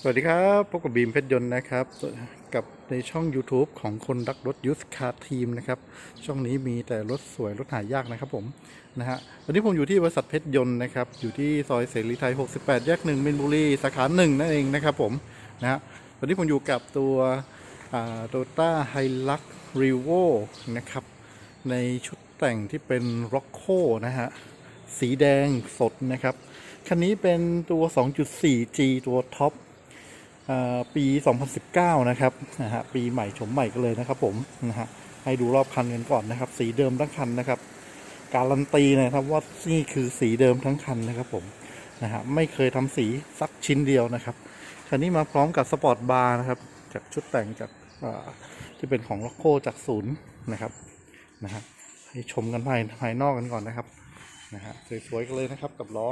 สวัสดีครับพบกับบีมเพชรยนต์นะครับ กับในช่อง YouTube ของคนรักรถยุทธคาทีมนะครับ ช่องนี้มีแต่รถสวยรถหายากนะครับผมนะฮะวันนี้ผมอยู่ที่บริษัทเพชรยนต์นะครับ อยู่ที่ซอยเสรีไทย 68 แยกหนึ่งมินบุรีสาขาหนึ่งนั่นเองนะครับผมนะฮะวันนี้ผมอยู่กับตัวโตต้าไฮลักรีโวนะครับ ในชุดแต่งที่เป็นร็อกโคนะฮะสีแดงสดนะครับ คันนี้เป็นตัว 2.4G ตัวท็อป ปี 2019 นะครับนะฮะปีใหม่ชมใหม่กันเลยนะครับผมนะฮะให้ดูรอบคันกันก่อนนะครับ สีเดิมทั้งคันนะครับ การันตีนะครับว่านี่คือสีเดิมทั้งคันนะครับผมนะฮะไม่เคยทำสีสักชิ้นเดียวนะครับคันนี้มาพร้อมกับสปอร์ตบาร์นะครับจากชุดแต่งจากที่เป็นของล็อกโคจากศูนย์นะครับนะฮะให้ชมกันภายภายนอกกันก่อนนะครับนะฮะสวยๆกันเลยนะครับกับล้อ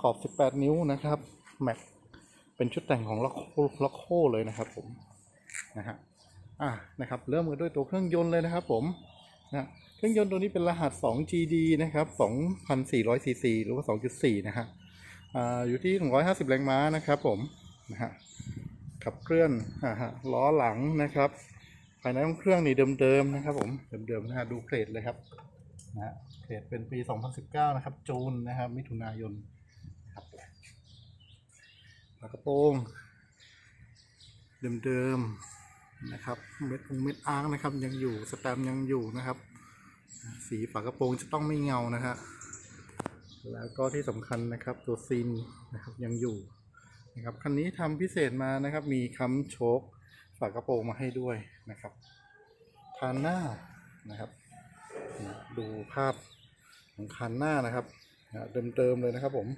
ขอบ 18 นิ้วนะครับแม็ก เป็นชุดแต่งของล็อกโคล็อกโคเลยนะครับผมนะฮะอะนะครับเริ่มกันด้วยตัวเครื่องยนต์เลยนะครับผมนะเครื่องยนต์ตัวนี้เป็นรหัส 2GD นะครับ 2,400 cc หรือว่า 2.4 นะฮะอ่าอยู่ที่ 150 แรงม้านะครับผมนะฮะขับเคลื่อนฮะล้อหลังนะครับ ภายในห้องเครื่องนี่เดิมๆนะครับผมเดิมๆนะฮะดูเพลทเลยครับนะฮะเพจเป็นปี 2019 นะครับ จูนนะครับมิถุนายน ฝากระโปรงเดิมๆนะครับเม็ดองเม็ดอาร์นะครับ ยังอยู่สแตมยังอยู่นะครับ สีฝากระโปรงจะต้องไม่เงานะฮะแล้วก็ที่สำคัญนะครับตัวซีนนะครับยังอยู่นะครับคันนี้ทำพิเศษมานะครับ มีค้ำโชคฝากระโปรงมาให้ด้วยนะครับทานหน้านะครับ ดูภาพของคันหน้านะครับเดิมๆเลยนะครับผม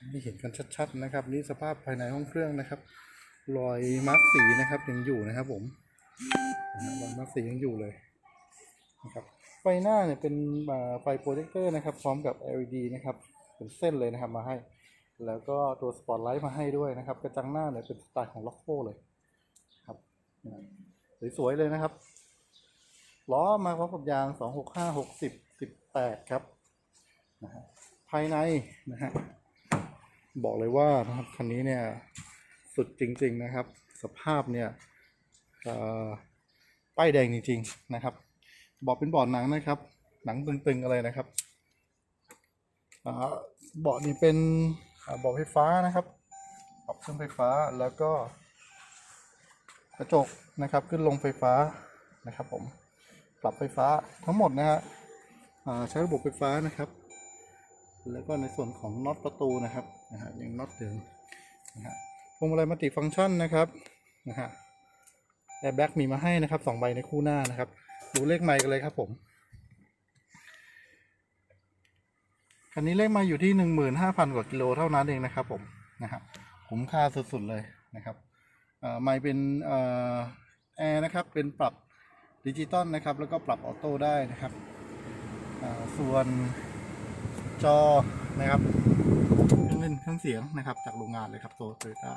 ฮะนี่เห็นกันชัดๆนะครับ นี่สภาพภายในห้องเครื่องนะครับ รอยมาร์กสีนะครับยังอยู่นะครับ ผมรอยมาร์กสียังอยู่เลยนะครับไฟหน้าเนี่ยเป็นไฟโปรเจคเตอร์นะครับ พร้อมกับ LED นะครับ เป็นเส้นเลยนะครับมาให้ แล้วก็ตัวสปอตไลท์มาให้ด้วยนะครับ กระจังหน้าเนี่ยเป็นสไตล์ของล็อกโคเลยครับสวยๆเลยนะครับล้อมาพร้อมกับยาง 265 60 18 ครับนะฮะภายในนะฮะ บอกเลยว่านะครับคันนี้เนี่ยสุดจริง ๆนะครับ สภาพเนี่ยป้ายแดงจริง ๆนะครับบอกเป็นเบาะหนังนะครับ หนังตึงๆอะไรนะครับเบาะนี่เป็นเบาะไฟฟ้านะครับปรับเครื่องไฟฟ้าแล้วก็กระจกนะครับขึ้นลงไฟฟ้านะครับผมปรับไฟฟ้าทั้งหมดนะฮะใช้ระบบไฟฟ้านะครับ แล้วก็ในส่วนของน็อตประตูนะครับนะฮะยังน็อตเดิมนะฮะพวงมาลัยมัลติฟังก์ชันนะครับนะฮะแอร์แบ็กมีมาให้นะครับสองใบในคู่หน้านะครับ ดูเลขไมค์กันเลยครับผมคันนี้เลขไมค์อยู่ที่หนึ่งหมื่นห้าพันกว่ากิโลเท่านั้นเองนะครับ ผมนะฮะคุ้มค่าสุดๆเลยนะครับอ่อไม่เป็นอ่อแอร์นะครับเป็นปรับดิจิตอลนะครับ แล้วก็ปรับออโต้ได้นะครับอ่าส่วน จอนะครับเครื่องเล่นเครื่องเสียงนะครับ จากโรงงานเลยครับโตโยต้า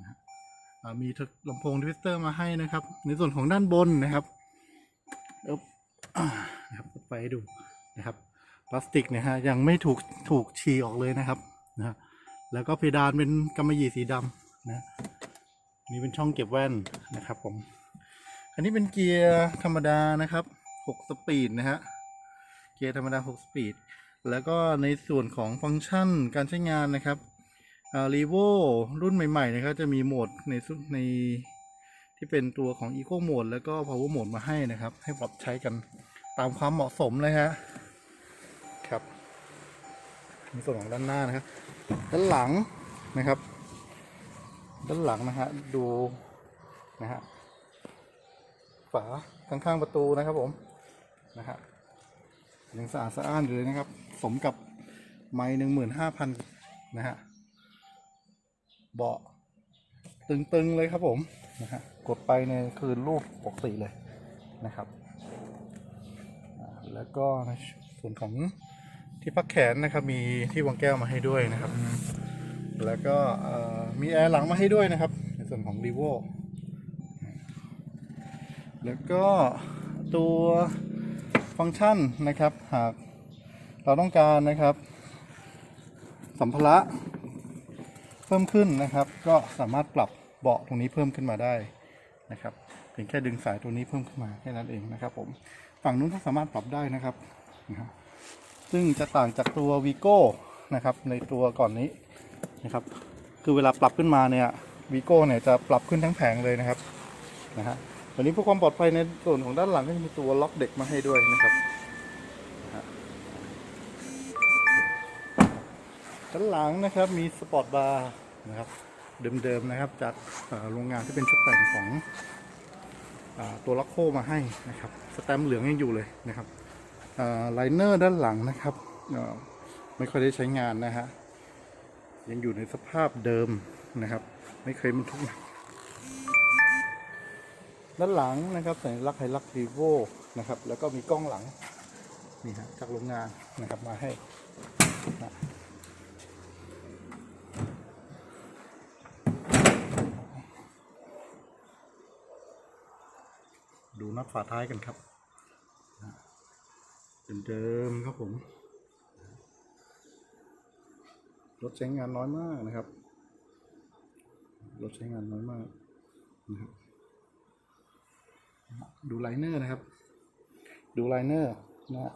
นะฮะอ่มีลำโพงทวิสเตอร์มาให้นะครับ ในส่วนของด้านบนนะครับอบนะครับเปิดไฟให้ดูนะครับพลาสติกเนะฮะยังไม่ถูกถูกฉีออกเลยนะครับนะฮะแล้วก็เพดานเป็นกำมะหยี่สีดำนะนี่เป็นช่องเก็บแว่นนะครับผม อันนี้เป็นเกียร์ธรรมดานะครับ 6 สปีดนะฮะ เกียร์ธรรมดา 6 สปีด แล้วก็ในส่วนของฟังก์ชันการใช้งานนะครับอารีโวรุ่นใหม่ๆนะครับจะมีโหมดในในที่เป็นตัวของ Eco Mode แล้วก็ Power Mode มาให้นะครับ ให้ปรับใช้กันตามความเหมาะสมเลยฮะครับในส่วนของด้านหน้านะครับ ด้านหลังนะครับ ด้านหลังนะฮะดูนะฮะฝาข้างๆประตูนะครับผมนะฮะยังสะอาดสะอ้านอยู่เลยนะครับ สมกับไม้หนึ่งหมื่นห้าพันนะฮะเบาะตึงๆเลยครับผมนะฮะกดไปในคืนรูปปกติเลยนะครับ แล้วก็ในส่วนของที่พักแขนนะครับมีที่วางแก้วมาให้ด้วยนะครับ แล้วก็มีแอร์หลังมาให้ด้วยนะครับ ในส่วนของ r ีโวแล้วก็ตัวฟังก์ชันนะครับหาก เราต้องการนะครับสัมภาระเพิ่มขึ้นนะครับ ก็สามารถปรับเบาะตรงนี้เพิ่มขึ้นมาได้นะครับเพียงแค่ดึงสายตัวนี้เพิ่มขึ้นมาแค่นั้นเองนะครับ ผมฝั่งนู้นก็สามารถปรับได้นะครับนะครับซึ่งจะต่างจากตัววีโก้นะครับ ในตัวก่อนนี้นะครับ คือเวลาปรับขึ้นมาเนี่ยวีโก้เนี่ยจะปรับขึ้นทั้งแผงเลยนะครับนะฮะวันนี้เพื่อความปลอดภัยในส่วนของด้านหลังก็จะมีตัวล็อกเด็กมาให้ด้วยนะครับ ด้านหลังนะครับมีสปอร์ตบาร์นะครับเดิมๆนะครับจากโรงงานที่เป็นชุดแต่งของอตัวล็อกโคมาให้นะครับสแตมป์เหลืองยังอยู่เลยนะครับไลเนอร์ด้านหลังนะครับไม่ค่อยได้ใช้งานนะฮะยังอยู่ในสภาพเดิมนะครับ ไม่เคยบรรทุกหนักด้านหลังนะครับสัญลักษณ์ไฮลักรีโวนะครับ แล้วก็มีกล้องหลังนี่ฮะจากโรงงานนะครับมาให้นะ ดูนับฝาท้ายกันครับเดิมๆครับผม รถใช้งานน้อยมากนะครับ รถใช้งานน้อยมากนะครับ ดูไลเนอร์นะครับ ดูไลเนอร์นะฮะ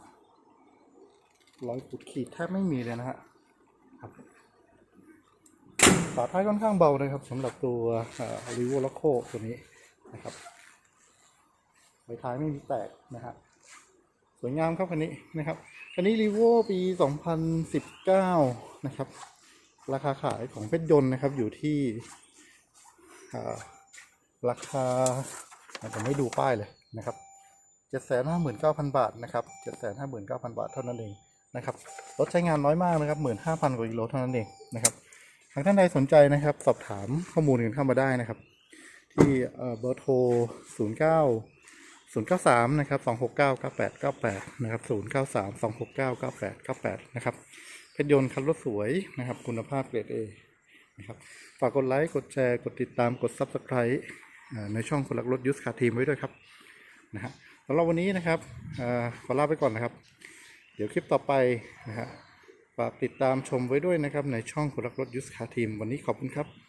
รอยขุดขีดแทบไม่มีเลยนะฮะฝาท้ายค่อนข้างเบานะครับสำหรับตัวรีโวลโคตัวนี้นะครับ ใบท้ายไม่มีแตกนะฮะสวยงามครับคันนี้นะครับคันนี้รีโวปี 2019 นะครับ ราคาขายของเพชรยนต์นะครับอยู่ที่ราคาอาจจะไม่ดูป้ายเลยนะครับ759,000 บาทนะครับ759,000 บาทเท่านั้นเองนะครับรถใช้งานน้อยมากนะครับ 15,000 กว่ากิโลเท่านั้นเองนะครับหากท่านใดสนใจนะครับ สอบถามข้อมูลกันเข้ามาได้นะครับ ที่เอ่อเบอร์โทร 09 093นะครับ269 9898นะครับ093 269 9898นะครับเพชรยนต์คันรถสวยนะครับคุณภาพเกรด A นะครับฝากกดไลค์กดแชร์กดติดตามกด Subscribe ในช่องคนรักรถยุสคาทีมไว้ด้วยครับนะฮะสำหรับวันนี้นะครับอ่าขอลาไปก่อนนะครับ เดี๋ยวคลิปต่อไปนะฮะฝากติดตามชมไว้ด้วยนะครับในช่องคนรักรถยุสคาทีมวันนี้ขอบคุณครับ